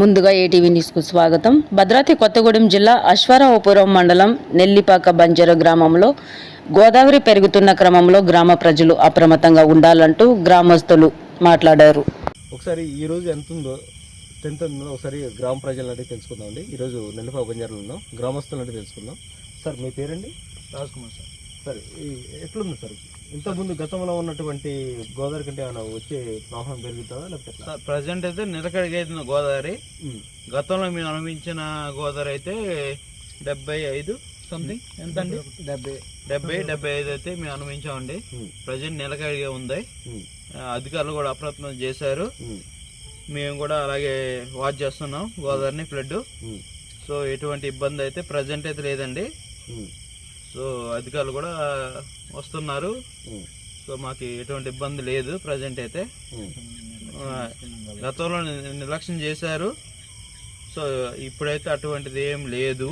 ముందుగా ఏటీవీ న్యూస్కు స్వాగతం. భద్రాద్రి కొత్తగూడెం జిల్లా అశ్వారావుపురం మండలం నెల్లిపాక బంజర గ్రామంలో గోదావరి పెరుగుతున్న క్రమంలో గ్రామ ప్రజలు అప్రమత్తంగా ఉండాలంటూ గ్రామస్తులు మాట్లాడారు. ఒకసారి ఈ రోజు ఎంత ఉందో ఎంత ఉందో ఒకసారి గ్రామ ప్రజలను అడిగి తెలుసుకుందాం అండి ఈరోజు నెల్లిపా బంజారాలో ఉన్నాం. గ్రామస్తులను అడిగి తెలుసుకుందాం. సార్ మీ పేరండి? రాజ్ కుమార్ సార్. సార్ ఎట్లుంది సార్? ఇంతకుముందు గతంలో ఉన్నటువంటి గోదావరి కంటే ఏమైనా వచ్చే ప్రవాహం పెరుగుతుందా లేకపోతే ప్రజెంట్ అయితే నిలకడగైతున్న గోదావరి. గతంలో మేము అనుభవించిన గోదావరి అయితే డెబ్బై ఐదు సంథింగ్ ఎంత అండి డెబ్బై. డెబ్బై డెబ్బై ఐదు అయితే మేము అనుభవించామండి. ప్రజెంట్ నిలకడగా ఉంది. అధికారులు కూడా అప్రయత్నం చేశారు. మేము కూడా అలాగే వాచ్ చేస్తున్నాం గోదావరిని ఫ్లడ్. సో ఎటువంటి ఇబ్బంది అయితే ప్రజెంట్ అయితే లేదండి. సో అధికారులు కూడా వస్తున్నారు. సో మాకు ఎటువంటి ఇబ్బంది లేదు ప్రజెంట్ అయితే. గతంలో నిర్లక్ష్యం చేశారు. సో ఇప్పుడైతే అటువంటిది ఏం లేదు.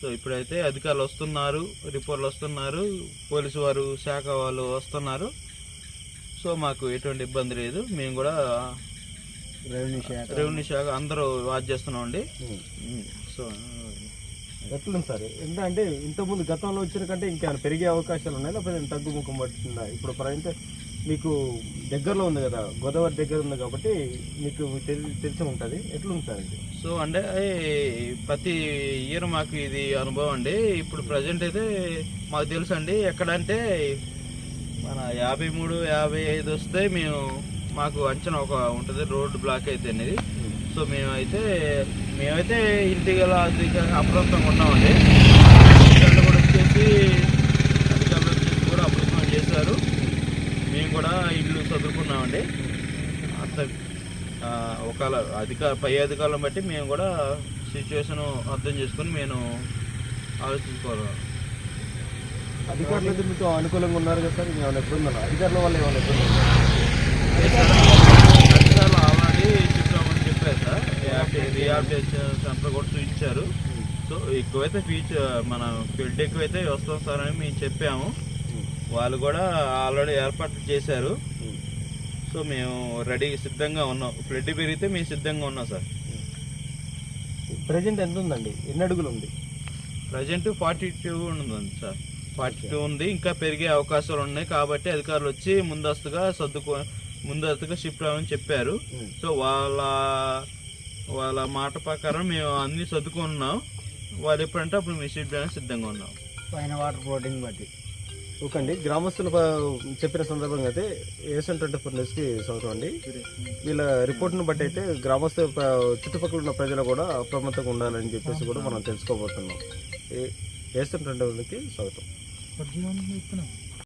సో ఇప్పుడైతే అధికారులు వస్తున్నారు రిపోర్ట్లు వస్తున్నారు పోలీసు వారు శాఖ వాళ్ళు వస్తున్నారు. సో మాకు ఎటువంటి ఇబ్బంది లేదు. మేము కూడా రెవెన్యూ శాఖ. అందరూ వాచ్ చేస్తున్నాం అండి. సో ఎట్లుంది సార్? ఎంత అంటే ఇంతకుముందు గతంలో వచ్చిన కంటే ఇంకేమైనా పెరిగే అవకాశాలు ఉన్నాయి? లేకపోతే తగ్గుముఖం పడుతుందా ఇప్పుడు ప్రజెంట్ మీకు దగ్గరలో ఉంది కదా గోదావరి దగ్గర ఉంది కాబట్టి మీకు తెలి- తెలిసి ఉంటుంది. ఎట్లుంది సార్ ఇది? సో అంటే ప్రతి ఇయర్ మాకు ఇది అనుభవం అండి. ఇప్పుడు ప్రజెంట్ అయితే మాకు తెలుసు అండి. ఎక్కడంటే మన యాభై మూడు యాభై ఐదు వస్తే మేము మాకు అంచనా ఒక ఉంటుంది రోడ్ బ్లాక్ అయితే అనేది సో మేమైతే మేమైతే ఇంటికి గల అప్రమత్తంగా ఉన్నామండి. అధికారులు కూడా వచ్చేసి అధికారులు వచ్చేసి కూడా అప్రమత్తం చేశారు. మేము కూడా ఇల్లు చదువుకున్నామండి. అంత ఒకవేళ అధికార పై అధికారులను బట్టి మేము కూడా సిచ్యువేషన్ అర్థం చేసుకొని మేము ఆలోచించుకోవాలి. అధికారులు అయితే మీకు అనుకూలంగా ఉన్నారు కదా సార్? ఏమైనా ఇబ్బంది అధికారుల వల్ల ఏమైనా ఇబ్బంది ఉందా? అధికారులు ఆల్రెడీ చెప్పామని చెప్పారు సార్ సెంటర్ కూడా చూపించారు. సో ఎక్కువైతే ఫీచర్ మన ఫీల్డ్ ఎక్కువైతే వస్తాం సార్ అని మేము చెప్పాము. వాళ్ళు కూడా ఆల్రెడీ ఏర్పాట్లు చేశారు. సో మేము రెడీ సిద్ధంగా ఉన్నాం. ఫ్లడ్ పెరిగితే మేము సిద్ధంగా ఉన్నాం సార్. ప్రజెంట్ ఎంత ఉందండి? ఎన్ని అడుగులు ఉంది? ప్రజెంట్ ఫార్టీ టూ ఉందండి సార్. ఫార్టీ టూ ఉంది. ఇంకా పెరిగే అవకాశాలు ఉన్నాయి కాబట్టి అధికారులు వచ్చి ముందస్తుగా సర్దుకో ముందస్తుగా షిఫ్ట్ అవ్వని చెప్పారు. ఉమ్. సో వాళ్ళ వాళ్ళ మాట ప్రకారం మేము అన్ని సర్దుకున్నాం. వాళ్ళు ఎప్పుడంటే అప్పుడు మేము షిఫ్ట్ అవ్వడానికి సిద్ధంగా ఉన్నాం. పైన వాటర్ ఫ్లోటింగ్ బట్టి. ఓకే అండి గ్రామస్తులు చెప్పిన సందర్భంగా అయితే ఏసన్ ట్వంటీ ఫోర్ న్యూస్కి స్వాగతం అండి. వీళ్ళ రిపోర్ట్ను బట్టి అయితే గ్రామస్తు చుట్టుపక్కల ఉన్న ప్రజలు కూడా అప్రమత్తంగా ఉండాలని చెప్పేసి కూడా మనం తెలుసుకోబోతున్నాం. ఏ- ఏసన్ ట్వంటీ ఫోర్కి స్వాగతం.